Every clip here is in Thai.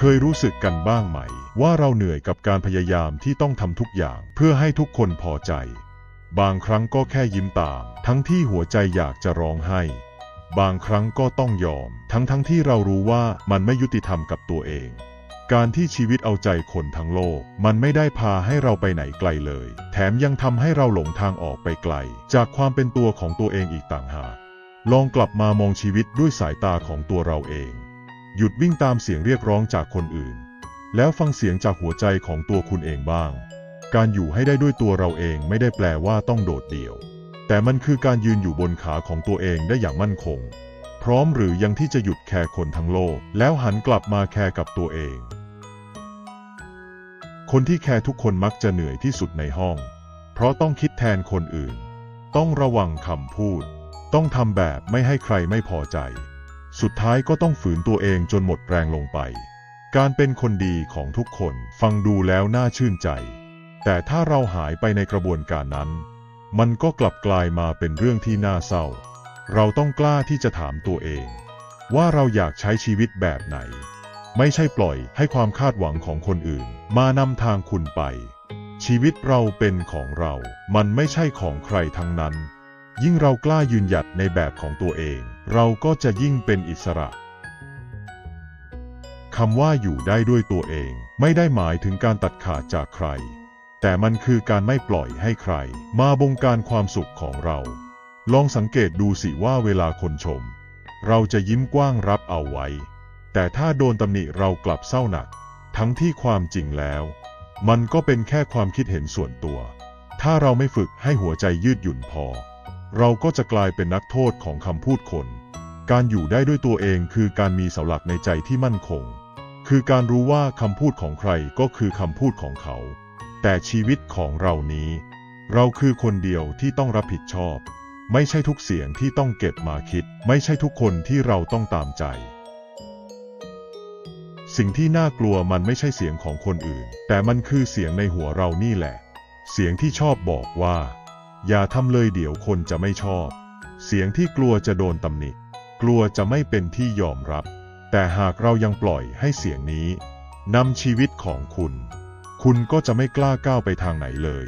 เคยรู้สึกกันบ้างไหม ว่าเราเหนื่อยกับการพยายามที่ต้องทำทุกอย่าง เพื่อให้ทุกคนพอใจ บางครั้งก็แค่ยิ้มตาม ทั้งที่หัวใจอยากจะร้องไห้ บางครั้งก็ต้องยอม ทั้งทั้งที่เรารู้ว่ามันไม่ยุติธรรมกับตัวเอง การที่ชีวิตเอาใจคนทั้งโลก มันไม่ได้พาให้เราไปไหนไกลเลย แถมยังทำให้เราหลงทางออกไปไกล จากความเป็นตัวของตัวเองอีกต่างหากลองกลับมามองชีวิตด้วยสายตาของตัวเราเอง หยุดวิ่งตามเสียงเรียกร้องจากคนอื่น แล้วฟังเสียงจากหัวใจของตัวคุณเองบ้าง การอยู่ให้ได้ด้วยตัวเราเองไม่ได้แปลว่าต้องโดดเดี่ยว แต่มันคือการยืนอยู่บนขาของตัวเองได้อย่างมั่นคง พร้อมหรือยังที่จะหยุดแคร์คนทั้งโลก แล้วหันกลับมาแคร์กับตัวเอง คนที่แคร์ทุกคนมักจะเหนื่อยที่สุดในห้อง เพราะต้องคิดแทนคนอื่น ต้องระวังคำพูด ต้องทำแบบไม่ให้ใครไม่พอใจ สุดท้ายก็ต้องฝืนตัวเองจนหมดแรงลงไป การเป็นคนดีของทุกคนฟังดูแล้วน่าชื่นใจ แต่ถ้าเราหายไปในกระบวนการนั้น มันก็กลับกลายมาเป็นเรื่องที่น่าเศร้า เราต้องกล้าที่จะถามตัวเอง ว่าเราอยากใช้ชีวิตแบบไหน ไม่ใช่ปล่อยให้ความคาดหวังของคนอื่น มานำทางคุณไป ชีวิตเราเป็นของเรา มันไม่ใช่ของใครทั้งนั้น ยิ่งเรากล้ายืนหยัดในแบบของตัวเอง เราก็จะยิ่งเป็นอิสระคำว่าอยู่ได้ด้วยตัวเองไม่ได้หมายถึงการตัดขาดจากใคร แต่มันคือการไม่ปล่อยให้ใคร มาบงการความสุขของเรา ลองสังเกตดูสิว่าเวลาคนชม เราจะยิ้มกว้างรับเอาไว้ แต่ถ้าโดนตำหนิเรากลับเศร้าหนัก ทั้งที่ความจริงแล้ว มันก็เป็นแค่ความคิดเห็นส่วนตัว ถ้าเราไม่ฝึกให้หัวใจยืดหยุ่นพอ เราก็จะกลายเป็นนักโทษของคำพูดคน การอยู่ได้ด้วยตัวเองคือการมีเสาหลักในใจที่มั่นคง คือการรู้ว่าคำพูดของใครก็คือคำพูดของเขา แต่ชีวิตของเรานี้ เราคือคนเดียวที่ต้องรับผิดชอบ ไม่ใช่ทุกเสียงที่ต้องเก็บมาคิด ไม่ใช่ทุกคนที่เราต้องตามใจ สิ่งที่น่ากลัวมันไม่ใช่เสียงของคนอื่น แต่มันคือเสียงในหัวเรานี่แหละ เสียงที่ชอบบอกว่า อย่าทำเลยเดี๋ยวคนจะไม่ชอบ เสียงที่กลัวจะโดนตำหนิ กลัวจะไม่เป็นที่ยอมรับ แต่หากเรายังปล่อยให้เสียงนี้นำชีวิตของคุณ คุณก็จะไม่กล้าก้าวไปทางไหนเลย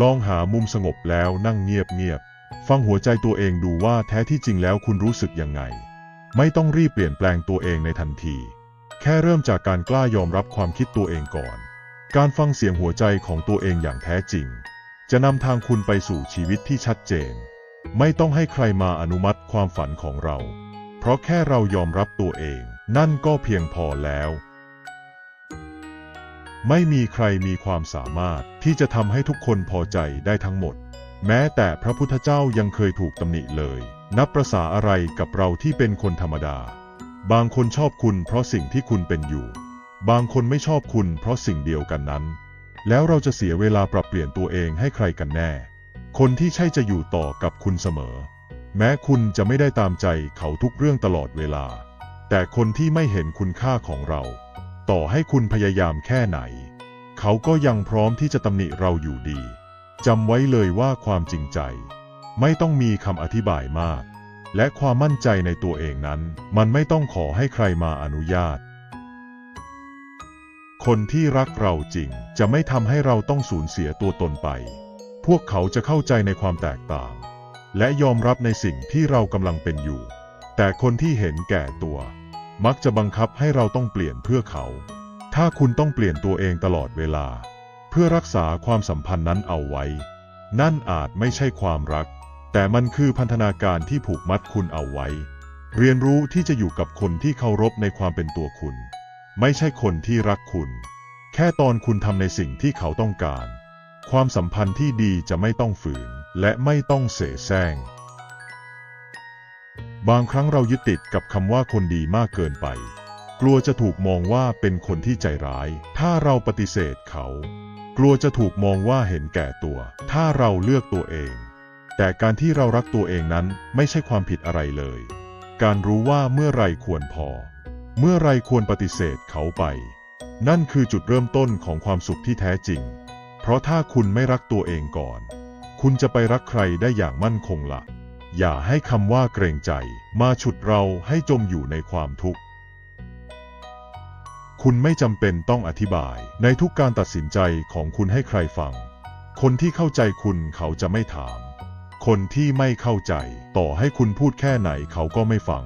ลองหามุมสงบแล้วนั่งเงียบๆ ฟังหัวใจตัวเองดูว่าแท้ที่จริงแล้วคุณรู้สึกยังไง ไม่ต้องรีบเปลี่ยนแปลงตัวเองในทันที แค่เริ่มจากการกล้ายอมรับความคิดตัวเองก่อน การฟังเสียงหัวใจของตัวเองอย่างแท้จริง จะนำทางคุณไปสู่ชีวิตที่ชัดเจน ไม่ต้องให้ใครมาอนุมัติความฝันของเรา เพราะแค่เรายอมรับตัวเอง นั่นก็เพียงพอแล้ว ไม่มีใครมีความสามารถที่จะทำให้ทุกคนพอใจได้ทั้งหมด แม้แต่พระพุทธเจ้ายังเคยถูกตำหนิเลย นับประษาอะไรกับเราที่เป็นคนธรรมดา บางคนชอบคุณเพราะสิ่งที่คุณเป็นอยู่ บางคนไม่ชอบคุณเพราะสิ่งเดียวกันนั้น แล้วเราจะเสียเวลาปรับเปลี่ยนตัวเองให้ใครกันแน่ คนที่ใช่จะอยู่ต่อกับคุณเสมอ แม้คุณจะไม่ได้ตามใจเขาทุกเรื่องตลอดเวลา แต่คนที่ไม่เห็นคุณค่าของเรา ต่อให้คุณพยายามแค่ไหน เขาก็ยังพร้อมที่จะตำหนิเราอยู่ดีจำไว้เลยว่าความจริงใจ ไม่ต้องมีคำอธิบายมาก และความมั่นใจในตัวเองนั้น มันไม่ต้องขอให้ใครมาอนุญาต คนที่รักเราจริงจะไม่ทำให้เราต้องสูญเสียตัวตนไป พวกเขาจะเข้าใจในความแตกต่าง และยอมรับในสิ่งที่เรากำลังเป็นอยู่ แต่คนที่เห็นแก่ตัว มักจะบังคับให้เราต้องเปลี่ยนเพื่อเขา ถ้าคุณต้องเปลี่ยนตัวเองตลอดเวลา เพื่อรักษาความสัมพันธ์นั้นเอาไว้ นั่นอาจไม่ใช่ความรัก แต่มันคือพันธนาการที่ผูกมัดคุณเอาไว้ เรียนรู้ที่จะอยู่กับคนที่เคารพในความเป็นตัวคุณ ไม่ใช่คนที่รักคุณ แค่ตอนคุณทำในสิ่งที่เขาต้องการ ความสัมพันธ์ที่ดีจะไม่ต้องฝืน และไม่ต้องเสแสร้ง บางครั้งเรายึดติดกับคำว่าคนดีมากเกินไป กลัวจะถูกมองว่าเป็นคนที่ใจร้าย ถ้าเราปฏิเสธเขา กลัวจะถูกมองว่าเห็นแก่ตัว ถ้าเราเลือกตัวเอง แต่การที่เรารักตัวเองนั้นไม่ใช่ความผิดอะไรเลย การรู้ว่าเมื่อไรควรพอ เมื่อไรควรปฏิเสธเขาไป นั่นคือจุดเริ่มต้นของความสุขที่แท้จริง เพราะถ้าคุณไม่รักตัวเองก่อน คุณจะไปรักใครได้อย่างมั่นคงละ่ะ อย่าให้คำว่าเกรงใจ มาฉุดเราให้จมอยู่ในความทุกข์คคุณไม่จำเป็นต้องอธิบายในทุกการตัดสินใจของคุณให้ใครฟัง คนที่เข้าใจคุณเขาจะไม่ถาม คนที่ไม่เข้าใจ ต่อให้คุณพูดแค่ไหนเขาก็ไม่ฟัง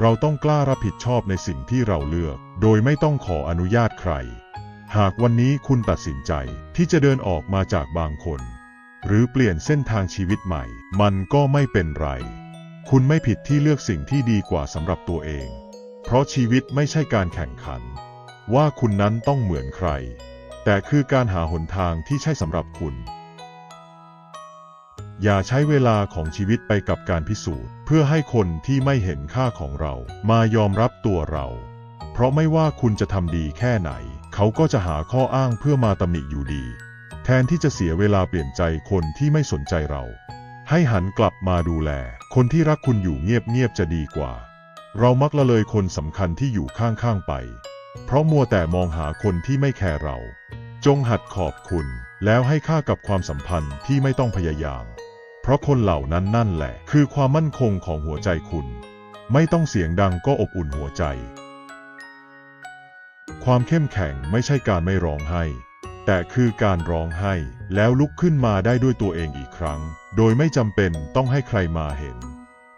เราต้องกล้ารับผิดชอบในสิ่งที่เราเลือก โดยไม่ต้องขออนุญาตใคร หากวันนี้คุณตัดสินใจที่จะเดินออกมาจากบางคน หรือเปลี่ยนเส้นทางชีวิตใหม่ มันก็ไม่เป็นไร คุณไม่ผิดที่เลือกสิ่งที่ดีกว่าสำหรับตัวเอง เพราะชีวิตไม่ใช่การแข่งขัน ว่าคุณนั้นต้องเหมือนใคร แต่คือการหาหนทางที่ใช่สำหรับคุณ อย่าใช้เวลาของชีวิตไปกับการพิสูจน์ เพื่อให้คนที่ไม่เห็นค่าของเรา มายอมรับตัวเรา เพราะไม่ว่าคุณจะทำดีแค่ไหน เขาก็จะหาข้ออ้างเพื่อมาตำหนิอยู่ดี แทนที่จะเสียเวลาเปลี่ยนใจคนที่ไม่สนใจเรา ให้หันกลับมาดูแล คนที่รักคุณอยู่เงียบๆจะดีกว่า เรามักละเลยคนสำคัญที่อยู่ข้างๆไป เพราะมัวแต่มองหาคนที่ไม่แคร์เรา จงหัดขอบคุณแล้วให้ค่ากับความสัมพันธ์ที่ไม่ต้องพยายาม เพราะคนเหล่านั้นนั่นแหละ คือความมั่นคงของหัวใจคุณ ไม่ต้องเสียงดังก็อบอุ่นหัวใจ ความเข้มแข็งไม่ใช่การไม่ร้องไห้ แต่คือการร้องไห้ แล้วลุกขึ้นมาได้ด้วยตัวเองอีกครั้ง โดยไม่จำเป็นต้องให้ใครมาเห็น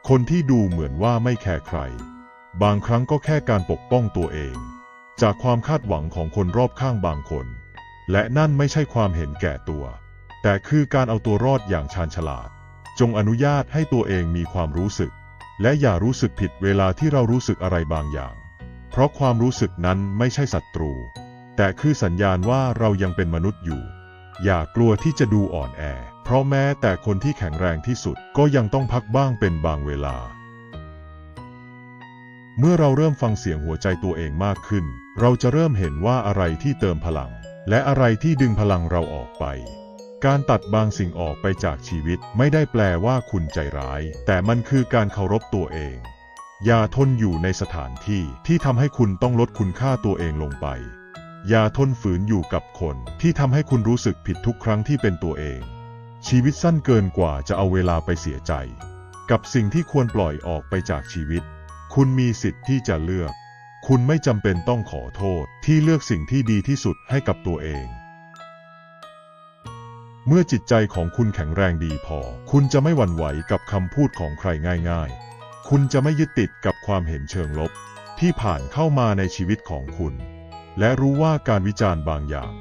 คนที่ดูเหมือนว่าไม่แคร์ใคร บางครั้งก็แค่การปกป้องตัวเอง จากความคาดหวังของคนรอบข้างบางคน และนั่นไม่ใช่ความเห็นแก่ตัว แต่คือการเอาตัวรอดอย่างชาญฉลาด จงอนุญาตให้ตัวเองมีความรู้สึก และอย่ารู้สึกผิดเวลาที่เรารู้สึกอะไรบางอย่าง เพราะความรู้สึกนั้นไม่ใช่ศัตรู แต่คือสัญญาณว่าเรายังเป็นมนุษย์อยู่ อย่ากลัวที่จะดูอ่อนแอ เพราะแม้แต่คนที่แข็งแรงที่สุดก็ยังต้องพักบ้างเป็นบางเวลา เมื่อเราเริ่มฟังเสียงหัวใจตัวเองมากขึ้น เราจะเริ่มเห็นว่าอะไรที่เติมพลัง และอะไรที่ดึงพลังเราออกไป การตัดบางสิ่งออกไปจากชีวิตไม่ได้แปลว่าคุณใจร้าย แต่มันคือการเคารพตัวเอง อย่าทนอยู่ในสถานที่ที่ทำให้คุณต้องลดคุณค่าตัวเองลงไป อย่าทนฝืนอยู่กับคนที่ทำให้คุณรู้สึกผิดทุกครั้งที่เป็นตัวเอง ชีวิตสั้นเกินกว่าจะเอาเวลาไปเสียใจ กับสิ่งที่ควรปล่อยออกไปจากชีวิต คุณมีสิทธิ์ที่จะเลือก คุณไม่จำเป็นต้องขอโทษที่เลือกสิ่งที่ดีที่สุดให้กับตัวเอง เมื่อจิตใจของคุณแข็งแรงดีพอ คุณจะไม่หวั่นไหวกับคำพูดของใครง่าย ๆ คุณจะไม่ยึดติดกับความเห็นเชิงลบ ที่ผ่านเข้ามาในชีวิตของคุณ และรู้ว่าการวิจารณ์บางอย่าง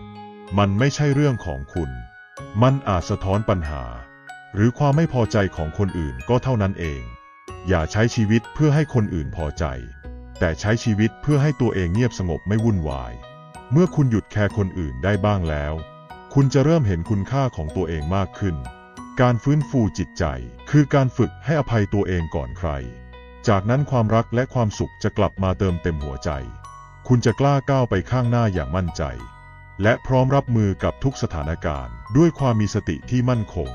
มันไม่ใช่เรื่องของคุณ มันอาจสะท้อนปัญหา หรือความไม่พอใจของคนอื่นก็เท่านั้นเอง อย่าใช้ชีวิตเพื่อให้คนอื่นพอใจ แต่ใช้ชีวิตเพื่อให้ตัวเองเงียบสงบไม่วุ่นวาย เมื่อคุณหยุดแคร์คนอื่นได้บ้างแล้ว คุณจะเริ่มเห็นคุณค่าของตัวเองมากขึ้น การฟื้นฟูจิตใจ คือการฝึกให้อภัยตัวเองก่อนใคร จากนั้นความรักและความสุขจะกลับมาเติมเต็มหัวใจ คุณจะกล้าก้าวไปข้างหน้าอย่างมั่นใจ และพร้อมรับมือกับทุกสถานการณ์ ด้วยความมีสติที่มั่นคง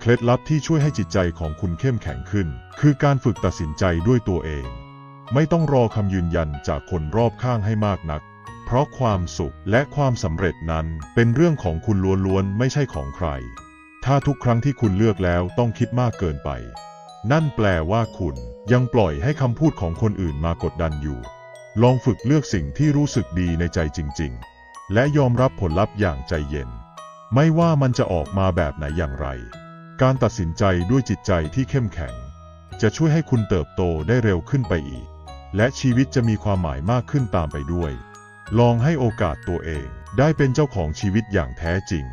เคล็ดลับที่ช่วยให้จิตใจของคุณเข้มแข็งขึ้น คือการฝึกตัดสินใจด้วยตัวเอง ไม่ต้องรอคำยืนยันจากคนรอบข้างให้มากนัก เพราะความสุขและความสำเร็จนั้นเป็นเรื่องของคุณล้วนๆ ไม่ใช่ของใคร ถ้าทุกครั้งที่คุณเลือกแล้วต้องคิดมากเกินไป นั่นแปลว่าคุณยังปล่อยให้คำพูดของคนอื่นมากดดันอยู่ ลองฝึกเลือกสิ่งที่รู้สึกดีในใจจริง ๆ และยอมรับผลลัพธ์อย่างใจเย็น ไม่ว่ามันจะออกมาแบบไหนอย่างไร การตัดสินใจด้วยจิตใจที่เข้มแข็ง จะช่วยให้คุณเติบโตได้เร็วขึ้นไปอีก และชีวิตจะมีความหมายมากขึ้นตามไปด้วย ลองให้โอกาสตัวเองได้เป็นเจ้าของชีวิตอย่างแท้จริง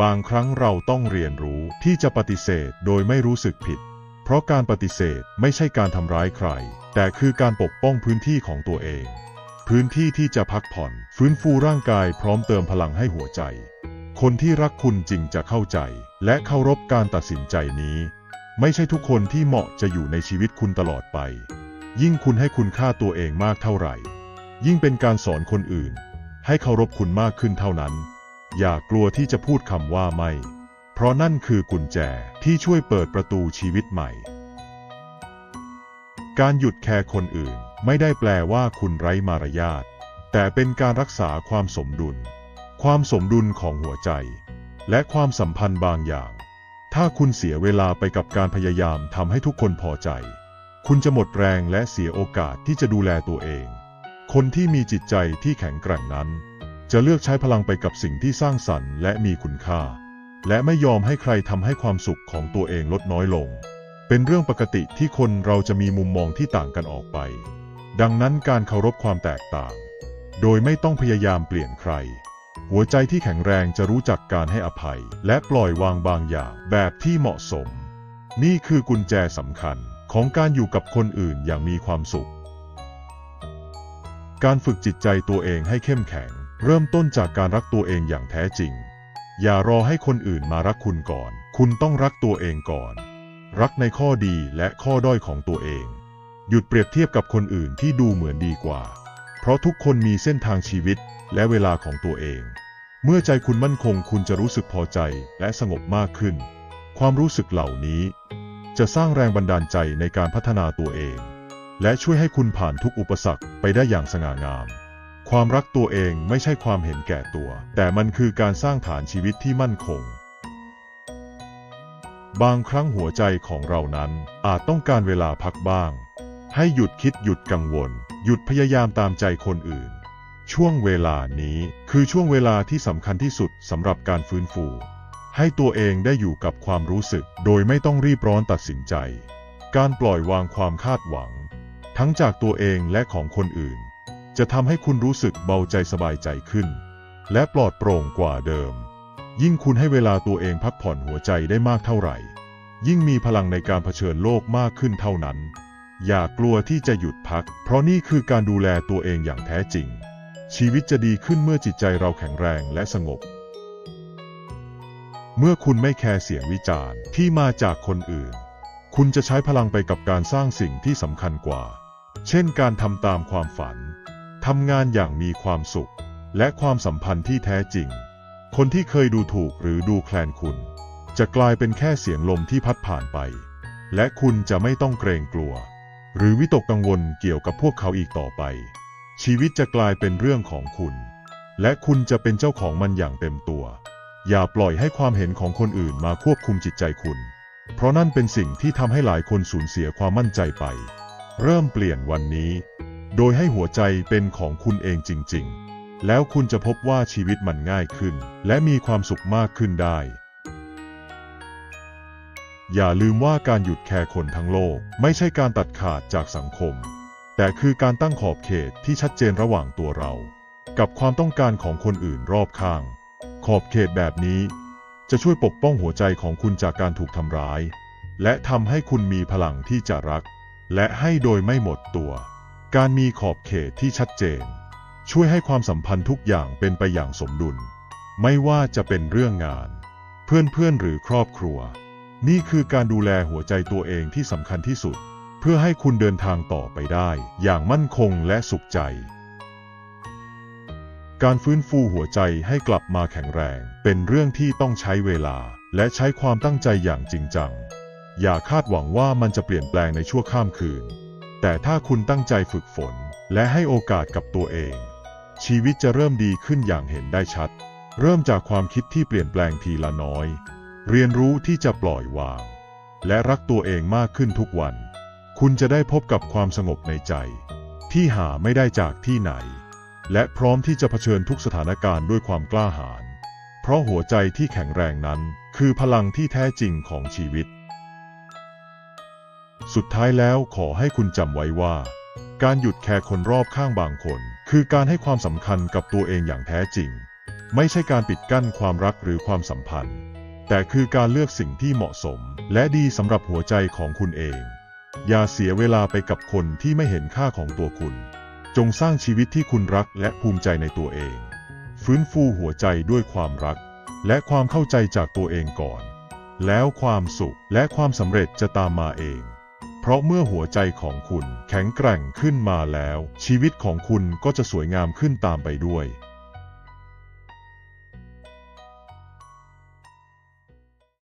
บางครั้งเราต้องเรียนรู้ที่จะปฏิเสธโดยไม่รู้สึกผิด เพราะการปฏิเสธไม่ใช่การทำร้ายใคร แต่คือการปกป้องพื้นที่ของตัวเอง พื้นที่ที่จะพักผ่อน ฟื้นฟูร่างกายพร้อมเติมพลังให้หัวใจ คนที่รักคุณจริงจะเข้าใจ และเคารพการตัดสินใจนี้ ไม่ใช่ทุกคนที่เหมาะจะอยู่ในชีวิตคุณตลอดไป ยิ่งคุณให้คุณค่าตัวเองมากเท่าไหร่ ยิ่งเป็นการสอนคนอื่น ให้เคารพคุณมากขึ้นเท่านั้น อย่ากลัวที่จะพูดคำว่าไม่ เพราะนั่นคือกุญแจที่ช่วยเปิดประตูชีวิตใหม่ การหยุดแคร์คนอื่นไม่ได้แปลว่าคุณไร้มารยาท แต่เป็นการรักษาความสมดุล ความสมดุลของหัวใจ และความสัมพันธ์บางอย่าง ถ้าคุณเสียเวลาไปกับการพยายามทำให้ทุกคนพอใจ คุณจะหมดแรงและเสียโอกาสที่จะดูแลตัวเอง คนที่มีจิตใจที่แข็งแกร่งนั้น จะเลือกใช้พลังไปกับสิ่งที่สร้างสรรค์และมีคุณค่า และไม่ยอมให้ใครทำให้ความสุขของตัวเองลดน้อยลง เป็นเรื่องปกติที่คนเราจะมีมุมมองที่ต่างกันออกไป ดังนั้นการเคารพความแตกต่าง โดยไม่ต้องพยายามเปลี่ยนใคร หัวใจที่แข็งแรงจะรู้จักการให้อภัย และปล่อยวางบางอย่างแบบที่เหมาะสม นี่คือกุญแจสำคัญ ของการอยู่กับคนอื่นอย่างมีความสุข การฝึกจิตใจตัวเองให้เข้มแข็ง เริ่มต้นจากการรักตัวเองอย่างแท้จริง อย่ารอให้คนอื่นมารักคุณก่อน คุณต้องรักตัวเองก่อน รักในข้อดีและข้อด้อยของตัวเอง หยุดเปรียบเทียบกับคนอื่นที่ดูเหมือนดีกว่า เพราะทุกคนมีเส้นทางชีวิตและเวลาของตัวเอง เมื่อใจคุณมั่นคงคุณจะรู้สึกพอใจและสงบมากขึ้น ความรู้สึกเหล่านี้ จะสร้างแรงบันดาลใจในการพัฒนาตัวเอง และช่วยให้คุณผ่านทุกอุปสรรคไปได้อย่างสง่างาม ความรักตัวเองไม่ใช่ความเห็นแก่ตัว แต่มันคือการสร้างฐานชีวิตที่มั่นคง บางครั้งหัวใจของเรานั้นอาจต้องการเวลาพักบ้าง ให้หยุดคิดหยุดกังวล หยุดพยายามตามใจคนอื่น ช่วงเวลานี้คือช่วงเวลาที่สำคัญที่สุดสำหรับการฟื้นฟู ให้ตัวเองได้อยู่กับความรู้สึกโดยไม่ต้องรีบร้อนตัดสินใจ การปล่อยวางความคาดหวัง ทั้งจากตัวเองและของคนอื่น จะทำให้คุณรู้สึกเบาใจสบายใจขึ้น และปลอดโปร่งกว่าเดิม ยิ่งคุณให้เวลาตัวเองพักผ่อนหัวใจได้มากเท่าไหร่ ยิ่งมีพลังในการเผชิญโลกมากขึ้นเท่านั้น อย่ากลัวที่จะหยุดพัก เพราะนี่คือการดูแลตัวเองอย่างแท้จริง ชีวิตจะดีขึ้นเมื่อจิตใจเราแข็งแรงและสงบ เมื่อคุณไม่แคร์เสียงวิจารณ์ที่มาจากคนอื่น คุณจะใช้พลังไปกับการสร้างสิ่งที่สำคัญกว่า เช่นการทำตามความฝัน ทำงานอย่างมีความสุข และความสัมพันธ์ที่แท้จริง คนที่เคยดูถูกหรือดูแคลนคุณ จะกลายเป็นแค่เสียงลมที่พัดผ่านไป และคุณจะไม่ต้องเกรงกลัว หรือวิตกกังวลเกี่ยวกับพวกเขาอีกต่อไป ชีวิตจะกลายเป็นเรื่องของคุณ และคุณจะเป็นเจ้าของมันอย่างเต็มตัว อย่าปล่อยให้ความเห็นของคนอื่นมาควบคุมจิตใจคุณ เพราะนั่นเป็นสิ่งที่ทำให้หลายคนสูญเสียความมั่นใจไป เริ่มเปลี่ยนวันนี้ โดยให้หัวใจเป็นของคุณเองจริง ๆ แล้วคุณจะพบว่าชีวิตมันง่ายขึ้น และมีความสุขมากขึ้นได้ อย่าลืมว่าการหยุดแคร์คนทั้งโลก ไม่ใช่การตัดขาดจากสังคม แต่คือการตั้งขอบเขตที่ชัดเจนระหว่างตัวเรา กับความต้องการของคนอื่นรอบข้าง ขอบเขตแบบนี้ จะช่วยปกป้องหัวใจของคุณจากการถูกทำร้าย และทำให้คุณมีพลังที่จะรัก และให้โดยไม่หมดตัว การมีขอบเขตที่ชัดเจน ช่วยให้ความสัมพันธ์ทุกอย่างเป็นไปอย่างสมดุล ไม่ว่าจะเป็นเรื่องงาน เพื่อนๆหรือครอบครัว นี่คือการดูแลหัวใจตัวเองที่สำคัญที่สุด เพื่อให้คุณเดินทางต่อไปได้ อย่างมั่นคงและสุขใจ การฟื้นฟูหัวใจให้กลับมาแข็งแรง เป็นเรื่องที่ต้องใช้เวลา และใช้ความตั้งใจอย่างจริงจัง อย่าคาดหวังว่ามันจะเปลี่ยนแปลงในชั่วข้ามคืน แต่ถ้าคุณตั้งใจฝึกฝน และให้โอกาสกับตัวเอง ชีวิตจะเริ่มดีขึ้นอย่างเห็นได้ชัด เริ่มจากความคิดที่เปลี่ยนแปลงทีละน้อย เรียนรู้ที่จะปล่อยวาง และรักตัวเองมากขึ้นทุกวัน คุณจะได้พบกับความสงบในใจ ที่หาไม่ได้จากที่ไหน และพร้อมที่จะเผชิญทุกสถานการณ์ด้วยความกล้าหาญ เพราะหัวใจที่แข็งแรงนั้น คือพลังที่แท้จริงของชีวิต สุดท้ายแล้วขอให้คุณจำไว้ว่า การหยุดแคร์คนรอบข้างบางคน คือการให้ความสำคัญกับตัวเองอย่างแท้จริง ไม่ใช่การปิดกั้นความรักหรือความสัมพันธ์ แต่คือการเลือกสิ่งที่เหมาะสม และดีสำหรับหัวใจของคุณเอง อย่าเสียเวลาไปกับคนที่ไม่เห็นค่าของตัวคุณ จงสร้างชีวิตที่คุณรักและภูมิใจในตัวเอง ฟื้นฟูหัวใจด้วยความรัก และความเข้าใจจากตัวเองก่อน แล้วความสุขและความสำเร็จจะตามมาเอง เพราะเมื่อหัวใจของคุณแข็งแกร่งขึ้นมาแล้ว ชีวิตของคุณก็จะสวยงามขึ้นตามไปด้วย